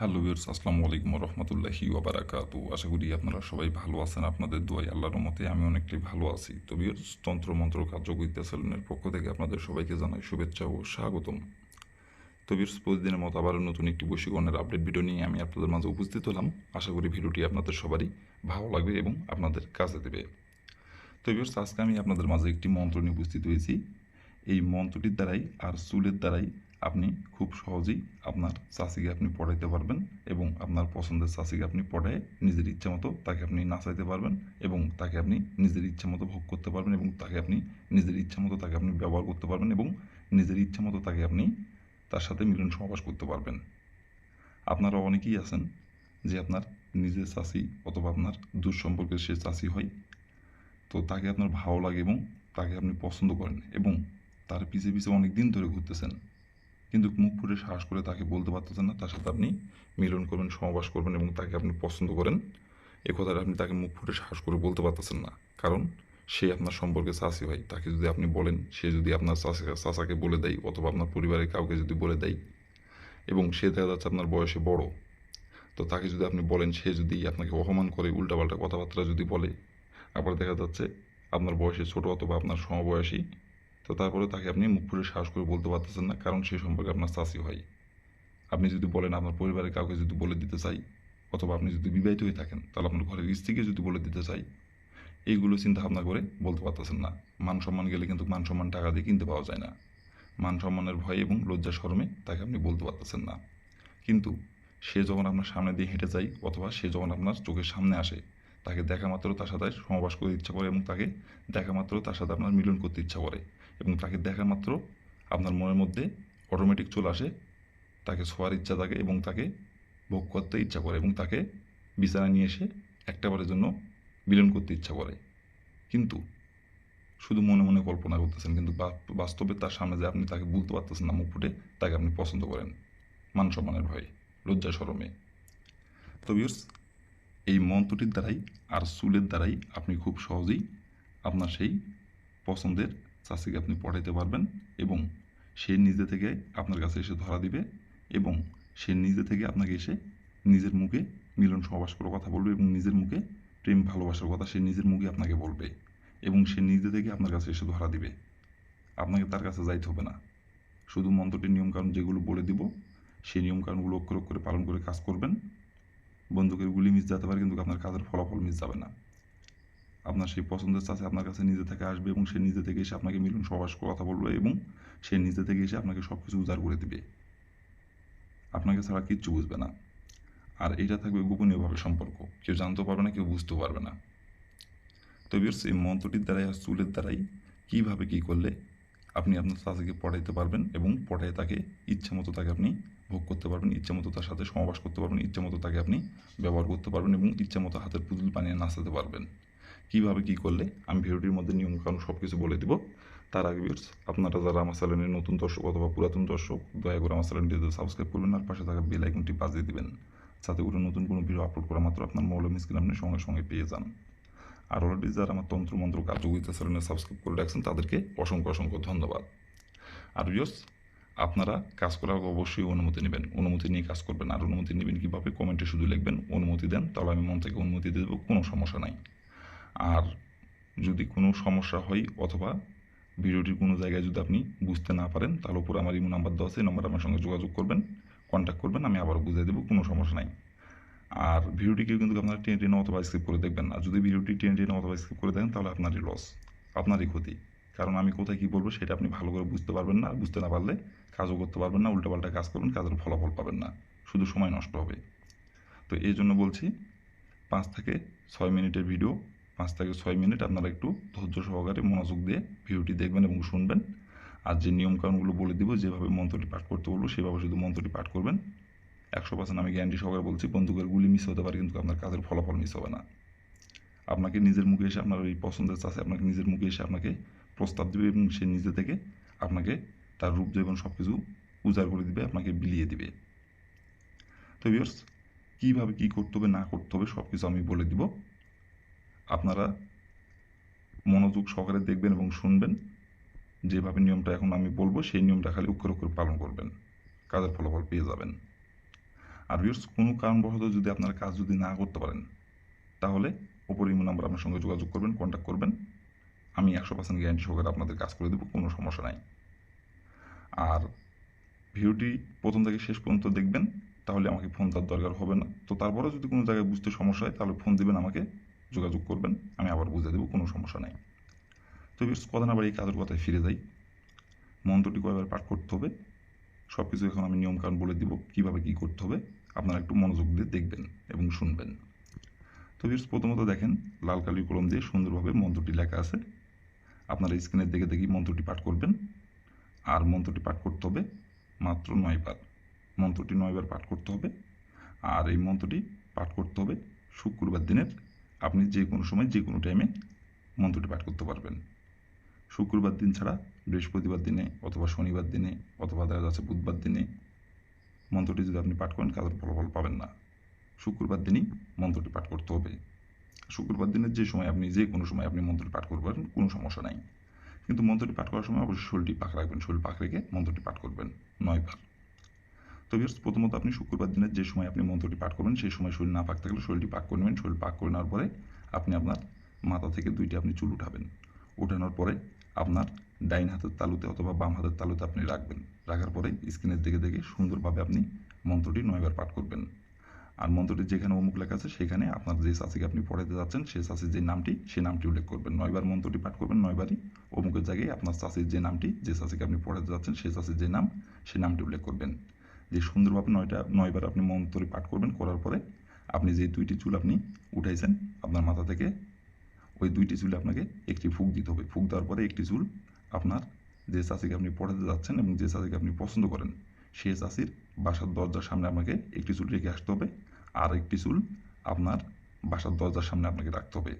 Hello viewers আসসালামু আলাইকুম রহমতুল্লাহি ওবারাকাতু আশা করি আপনারা সবাই ভালো আছেন, আপনাদের দোয়াই আল্লাহর মতে আমি অনেকটাই ভালো আছি। তো ভিউর্স তন্ত্র মন্ত্র কার্যবিদ্যা সেলুনের পক্ষ থেকে আপনাদের সবাইকে জানাই শুভেচ্ছা ও স্বাগতম। তো ভিউর্স প্রতিদিনের মতো আবারও নতুন একটি বৈশিকরণের আপডেট ভিডিও নিয়ে আমি আপনাদের মাঝে উপস্থিত হলাম। আশা করি ভিডিওটি আপনাদের সবারই ভালো লাগবে এবং আপনাদের কাজে দেবে। তো ভিউর্স আজকে আমি আপনাদের মাঝে একটি মন্ত্র নিয়ে উপস্থিত হয়েছি। এই মন্ত্রটির দ্বারাই আর চুলের দ্বারাই আপনি খুব সহজেই আপনার চাষিকে আপনি পড়াইতে পারবেন এবং আপনার পছন্দের চাষিকে আপনি পড়ায় নিজের ইচ্ছা মতো তাকে আপনি নাচাইতে পারবেন এবং তাকে আপনি নিজের ইচ্ছা মতো ভোগ করতে পারবেন এবং তাকে আপনি নিজের ইচ্ছা মতো তাকে আপনি ব্যবহার করতে পারবেন এবং নিজের ইচ্ছা মতো তাকে আপনি তার সাথে মিলন সহবাস করতে পারবেন। আপনারা অনেকেই আছেন যে আপনার নিজের চাষি অথবা আপনার দূর সম্পর্কের সে চাষি হয়, তো তাকে আপনার ভালো লাগে এবং তাকে আপনি পছন্দ করেন এবং তার পিছে পিছে অনেক দিন ধরে ঘুরতেছেন। কিন্তু মুখ ফুটে সাহস করে তাকে বলতে পারতেছেন না। তার সাথে আপনি মিলন করবেন সমাবাস করবেন এবং তাকে আপনি পছন্দ করেন। এ কথাটা আপনি তাকে মুখ ফুটে সাহস করে বলতে পারতেছেন না। কারণ সে আপনার সম্পর্কে চাষি ভাই। তাকে যদি আপনি বলেন, সে যদি আপনার চাষা চাষাকে বলে দেয় অথবা আপনার পরিবারের কাউকে যদি বলে দেয় এবং সে দেখা যাচ্ছে আপনার বয়সে বড়, তো তাকে যদি আপনি বলেন, সে যদি আপনাকে অপমান করে, উল্টাপাল্টা কথাবার্তা যদি বলে, আবার দেখা যাচ্ছে আপনার বয়সে ছোট অথবা আপনার সমবয়সী তো তারপরে তাকে আপনি মুখ ফুটে সাহস করে বলতে পারতেছেন না, কারণ সে সম্পর্কে আপনার চাষি হয় আপনি যদি বলেন আপনার পরিবারের কাউকে যদি বলে দিতে চাই, অথবা আপনি যদি বিবাহিত হয়ে থাকেন, তাহলে আপনার ঘরের স্ত্রীকে যদি বলে দিতে চাই, এইগুলো চিন্তা ভাবনা করে বলতে পারতেছেন না। মান সম্মান গেলে কিন্তু মান সম্মান টাকা দিয়ে কিনতে পাওয়া যায় না। মান সম্মানের ভয় এবং লজ্জা শরমে তাকে আপনি বলতে পারতেছেন না। কিন্তু সে যখন আপনার সামনে দিয়ে হেঁটে যায়, অথবা সে যখন আপনার চোখের সামনে আসে, তাকে দেখা মাত্র তার সাথে সমবাস করতে ইচ্ছা করে এবং তাকে দেখা মাত্র তার সাথে আপনার মিলন করতে ইচ্ছা করে। এবং তাকে দেখা মাত্র আপনার মনের মধ্যে অটোমেটিক চলে আসে, তাকে ছোঁয়ার ইচ্ছা থাকে এবং তাকে ভোগ করতে ইচ্ছা করে এবং তাকে বিছানায় নিয়ে এসে একটাবারের জন্য মিলন করতে ইচ্ছা করে। কিন্তু শুধু মনে মনে কল্পনা করতেছেন, কিন্তু বাস্তবে তার সামনে যে আপনি তাকে বলতে পারতেছেন না, মুখ ফুটে তাকে আপনি পছন্দ করেন মান সম্মানের ভয়ে লজ্জা শরমে। তো এই মন্ত্রটির দ্বারাই আর চুলের দ্বারাই আপনি খুব সহজেই আপনার সেই পছন্দের চাষিকে আপনি পড়াইতে পারবেন এবং সে নিজে থেকে আপনার কাছে এসে ধরা দিবে এবং সে নিজে থেকে আপনাকে এসে নিজের মুখে মিলন সহবাস করার কথা বলবে এবং নিজের মুখে প্রেম ভালোবাসার কথা সে নিজের মুখে আপনাকে বলবে এবং সে নিজে থেকে আপনার কাছে এসে ধরা দিবে। আপনাকে তার কাছে যাইতে হবে না। শুধু মন্ত্রটির নিয়মকানুন যেগুলো বলে দিব সেই নিয়মকানুনগুলো অক্ষর অক্ষরে পালন করে কাজ করবেন। বন্দুকের গুলি মিস যেতে পারে কিন্তু আপনার কাজের ফলাফল মিস যাবে না। আপনার সেই পছন্দের চাষে আপনার কাছে নিজে থেকে আসবে এবং সে নিজে থেকে এসে আপনাকে মিলন সহবাস করে কথা বলবে এবং সে নিজে থেকে এসে আপনাকে সব কিছু উজাড় করে দিবে। আপনাকে ছাড়া কিচ্ছু বুঝবে না। আর এটা থাকবে গোপনীয়ভাবে সম্পর্ক। কেউ জানতেও পারবে না, কেউ বুঝতেও পারবে না। তো বিয়ার্স মন্ত্রটির দ্বারাই আর চুলের দ্বারাই কীভাবে কী করলে আপনি আপনার চাষিকে পড়াইতে পারবেন এবং পড়াই তাকে ইচ্ছে মতো তাকে আপনি ভোগ করতে পারবেন, ইচ্ছে মতো তার সাথে সমাবাস করতে পারবেন, ইচ্ছে মতো তাকে আপনি ব্যবহার করতে পারবেন এবং ইচ্ছে মতো হাতের পুতুল বানিয়ে নাচাতে পারবেন। কীভাবে কী করলে? আমি ভিডিওটির মধ্যে নিয়মকানুন সব কিছু বলে দিব। তার আগে ভিউর্স আপনারা যারা আমার চ্যানেলের নতুন দর্শক অথবা পুরাতন দর্শক, দয়া করে আমার চ্যানেলটিতে সাবস্ক্রাইব করবেন আর পাশে থাকা বেল আইকনটি বাজিয়ে দিবেন। যাতে করে নতুন কোনো ভিডিও আপলোড করা মাত্র আপনার মৌলম স্ক্রিন আপনি সঙ্গে সঙ্গে পেয়ে যান। আর অলরেডি যারা আমার তন্ত্র মন্ত্র কার্যকরিতা চ্যানেলে সাবস্ক্রাইব করে রাখছেন, তাদেরকে অসংখ্য অসংখ্য ধন্যবাদ। আর ভিউর্স আপনারা কাজ করার অবশ্যই অনুমতি নেবেন। অনুমতি নিয়ে কাজ করবেন। আর অনুমতি নেবেন কীভাবে? কমেন্টে শুধু লিখবেন, অনুমতি দেন তাহলে আমি মন থেকে অনুমতি দিয়ে দেবো, কোনো সমস্যা নাই। আর যদি কোনো সমস্যা হয় অথবা ভিডিওটির কোনো জায়গায় যদি আপনি বুঝতে না পারেন, তাহলে উপরে আমার ইমো নাম্বার দেওয়া আছে, এই নম্বরে আমার সঙ্গে যোগাযোগ করবেন কন্ট্যাক্ট করবেন, আমি আবারও বুঝিয়ে দেবো, কোনো সমস্যা নাই। আর ভিডিওটিকে কিন্তু আপনারা টেনে টেনে অথবা স্কিপ করে দেখবেন না। যদি ভিডিওটি টেনে টেনে অথবা স্কিপ করে দেখেন, তাহলে আপনারই লস আপনারই ক্ষতি। কারণ আমি কোথায় কী বলব, সেটা আপনি ভালো করে বুঝতে পারবেন না, বুঝতে না পারলে কাজও করতে পারবেন না, উল্টোপাল্টা কাজ করবেন কাজের ফলাফল পাবেন না। শুধু সময় নষ্ট হবে। তো এই জন্য বলছি, পাঁচ থেকে ছয় মিনিটের ভিডিও পাঁচ থেকে ছয় মিনিট আপনারা একটু ধৈর্য সহকারে মনোযোগ দিয়ে ভিডিওটি দেখবেন এবং শুনবেন। আর যে নিয়মকানুনগুলো বলে দিব, যেভাবে মন্ত্রটি পাঠ করতে বলব, সেভাবে শুধু মন্ত্রটি পাঠ করবেন। একশো পার্সেন্ট আমি গ্যারান্টি সহকারে বলছি, বন্দুকের গুলি মিস হতে পারে, কিন্তু আপনার কাজের ফলাফল মিস হবে না। আপনাকে নিজের মুখে এসে আপনার ওই পছন্দের চাষে, আপনাকে নিজের মুখে এসে আপনাকে প্রস্তাব দেবে এবং সে নিজে থেকে আপনাকে তার রূপ এবং সব কিছু উজাড় করে দিবে, আপনাকে বিলিয়ে দিবে। তো ভিউর্স কীভাবে কী করতে হবে, না করতে হবে সব কিছু আমি বলে দিব। আপনারা মনোযোগ সহকারে দেখবেন এবং শুনবেন। যেভাবে নিয়মটা এখন আমি বলব, সেই নিয়মটা খালি অক্ষর পালন করবেন। কাজের ফলাফল পেয়ে যাবেন। আর ভিউর্স কোনো কারণবশত যদি আপনারা কাজ যদি না করতে পারেন, তাহলে ওপর ইমো নাম্বার আপনার সঙ্গে যোগাযোগ করবেন কন্ট্যাক্ট করবেন। আমি একশো পার্সেন্ট গ্যারান্টি সহকারে আপনাদের কাজ করে দেবো, কোনো সমস্যা নাই। আর ভিডিওটি প্রথম থেকে শেষ পর্যন্ত দেখবেন, তাহলে আমাকে ফোন দেওয়ার দরকার হবে না। তো তারপরে যদি কোনো জায়গায় বুঝতে সমস্যা হয়, তাহলে ফোন দিবেন আমাকে। যোগাযোগ করবেন, আমি আবার বুঝে দেবো, কোনো সমস্যা নাই। তো কথা না বাড়ি কাজের কথায় ফিরে যাই। মন্ত্রটি কয়বার পাঠ করতে হবে সব কিছু এখন আমি নিয়মকানুন বলে দিব, কীভাবে কি করতে হবে, আপনারা একটু মনোযোগ দিয়ে দেখবেন এবং শুনবেন। তো বেশ, প্রথমত দেখেন, লাল কালি কলম দিয়ে সুন্দরভাবে মন্ত্রটি লেখা আছে। আপনারা স্ক্রিনের দেখে দেখি মন্ত্রটি পাঠ করবেন। আর মন্ত্রটি পাঠ করতে হবে মাত্র নয়বার। মন্ত্রটি নয়বার পাঠ করতে হবে। আর এই মন্ত্রটি পাঠ করতে হবে শুক্রবার দিনের আপনি যে কোনো সময় যে কোনো টাইমে মন্ত্রটি পাঠ করতে পারবেন। শুক্রবার দিন ছাড়া বৃহস্পতিবার দিনে অথবা শনিবার দিনে অথবা দেখা যাচ্ছে বুধবার দিনে মন্ত্রটি যদি আপনি পাঠ করেন, কাজের ফলাফল পাবেন না। শুক্রবার দিনই মন্ত্রটি পাঠ করতে হবে। শুক্রবার দিনের যে সময় আপনি যে কোনো সময় আপনি মন্ত্রটি পাঠ করবেন, কোনো সমস্যা নাই। কিন্তু মন্ত্রটি পাঠ করার সময় অবশ্যই শরীরটি পাক রাখবেন, শরীর পাক রেখে মন্ত্রটি পাঠ করবেন নয় নয়বার। তো ভিউয়ার্স প্রথমত আপনি শুক্রবার দিনের যে সময় আপনি মন্ত্রটি পাঠ করবেন, সেই সময় শরীর না পাক থাকলে শরীরটি পাক করে নেবেন। শরীর পাক করে নেওয়ার পরে আপনি আপনার মাথা থেকে দুইটি আপনি চুল উঠাবেন। উঠানোর পরে আপনার ডাইন হাতের তালুতে অথবা বাম হাতের তালুতে আপনি রাখবেন। রাখার পরে স্ক্রিনের দিকে দেখে সুন্দরভাবে আপনি মন্ত্রটি নয়বার পাঠ করবেন। আর মন্ত্রটি যেখানে অমুক লেখা আছে, সেখানে আপনার যে চাষিকে আপনি পড়াতে যাচ্ছেন, সেই চাষির যে নামটি, সেই নামটি উল্লেখ করবেন। নয়বার মন্ত্রটি পাঠ করবেন, নয়বারই অমুকের জায়গায় আপনার চাষির যে নামটি, যে চাষিকে আপনি পড়াতে যাচ্ছেন, সেই চাষির যে নাম, সেই নামটি উল্লেখ করবেন। যে সুন্দরভাবে নয়টা, নয়বার আপনি মন্ত্রটি পাঠ করবেন, করার পরে আপনি যে দুইটি চুল আপনি উঠাইছেন আপনার মাথা থেকে, ওই দুইটি চুলে আপনাকে একটি ফুক দিতে হবে। ফুক দেওয়ার পরে একটি চুল আপনার যে চাষিকে আপনি পড়াতে যাচ্ছেন এবং যে চাষিকে আপনি পছন্দ করেন, সে চাষির বাসার দরজার সামনে আপনাকে একটি চুল রেখে আসতে হবে আর একটি চুল আপনার বাসার দরজার সামনে আপনাকে রাখতে হবে।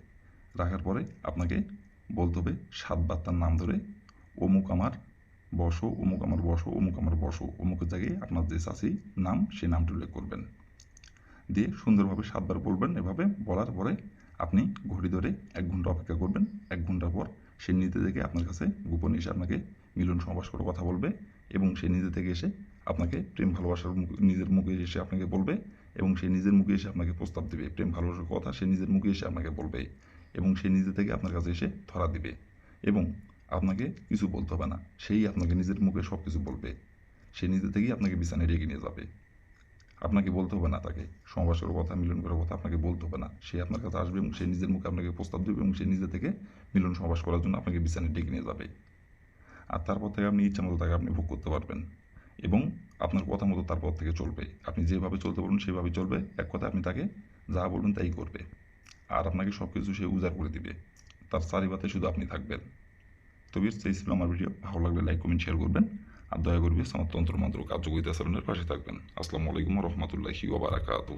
রাখার পরে আপনাকে বলতে হবে সাতবার তার নাম ধরে, অমুক আমার বসো, অমুক আমার বসো, অমুক আমার বসো অমুকের জায়গায় আপনার যে চাষি নাম, সেই নামটি উল্লেখ করবেন। দিয়ে সুন্দরভাবে সাতবার বলবেন, এভাবে বলার পরে আপনি ঘড়ি ধরে এক ঘণ্টা অপেক্ষা করবেন। এক ঘণ্টার পর সে নিজে থেকে আপনার কাছে গোপন এসে আপনাকে মিলন সমাবেশ করে কথা বলবে এবং সে নিজে থেকে এসে আপনাকে প্রেম, ভালোবাসার মুখ, নিজের মুখে এসে আপনাকে বলবে এবং সে নিজের মুখে এসে আপনাকে প্রস্তাব দেবে। প্রেম, ভালোবাসার কথা সে নিজের মুখে এসে আপনাকে বলবে এবং সে নিজে থেকে আপনার কাছে এসে ধরা দিবে এবং আপনাকে কিছু বলতে হবে না। সেই আপনাকে নিজের মুখে সব কিছু বলবে। সে নিজে থেকেই আপনাকে বিছানায় রেখে নিয়ে যাবে। আপনাকে বলতে হবে না তাকে। সমাবেশের কথা মিলন করার কথা আপনাকে বলতে হবে না। সে আপনার কাছে আসবে এবং সে নিজের মুখে আপনাকে প্রস্তাব দেবে এবং সে নিজে থেকে মিলন সমাবেশ করার জন্য আপনাকে বিছানায় ডেকে নিয়ে যাবে। আর তারপর থেকে আপনি ইচ্ছা মতো তাকে আপনি ভোগ করতে পারবেন এবং আপনার কথা মতো তারপর থেকে চলবে। আপনি যেভাবে চলতে বলুন সেভাবে চলবে। এক কথা আপনি তাকে যা বলবেন তাই করবে। আর আপনাকে সব কিছু সে উজাড় করে দিবে। তার চারিপাতে শুধু আপনি থাকবেন। তো বিয়ার্স এই ছিল আমার ভিডিও ভালো লাগলে লাইক কমেন্ট শেয়ার করবেন। আর দয়া করবে আমার তন্ত্র মন্ত্র কার্যকরিতা চালনের পাশে থাকবেন। আসসালামু আলাইকুম রহমতুল্লাহি ওবারাকাতু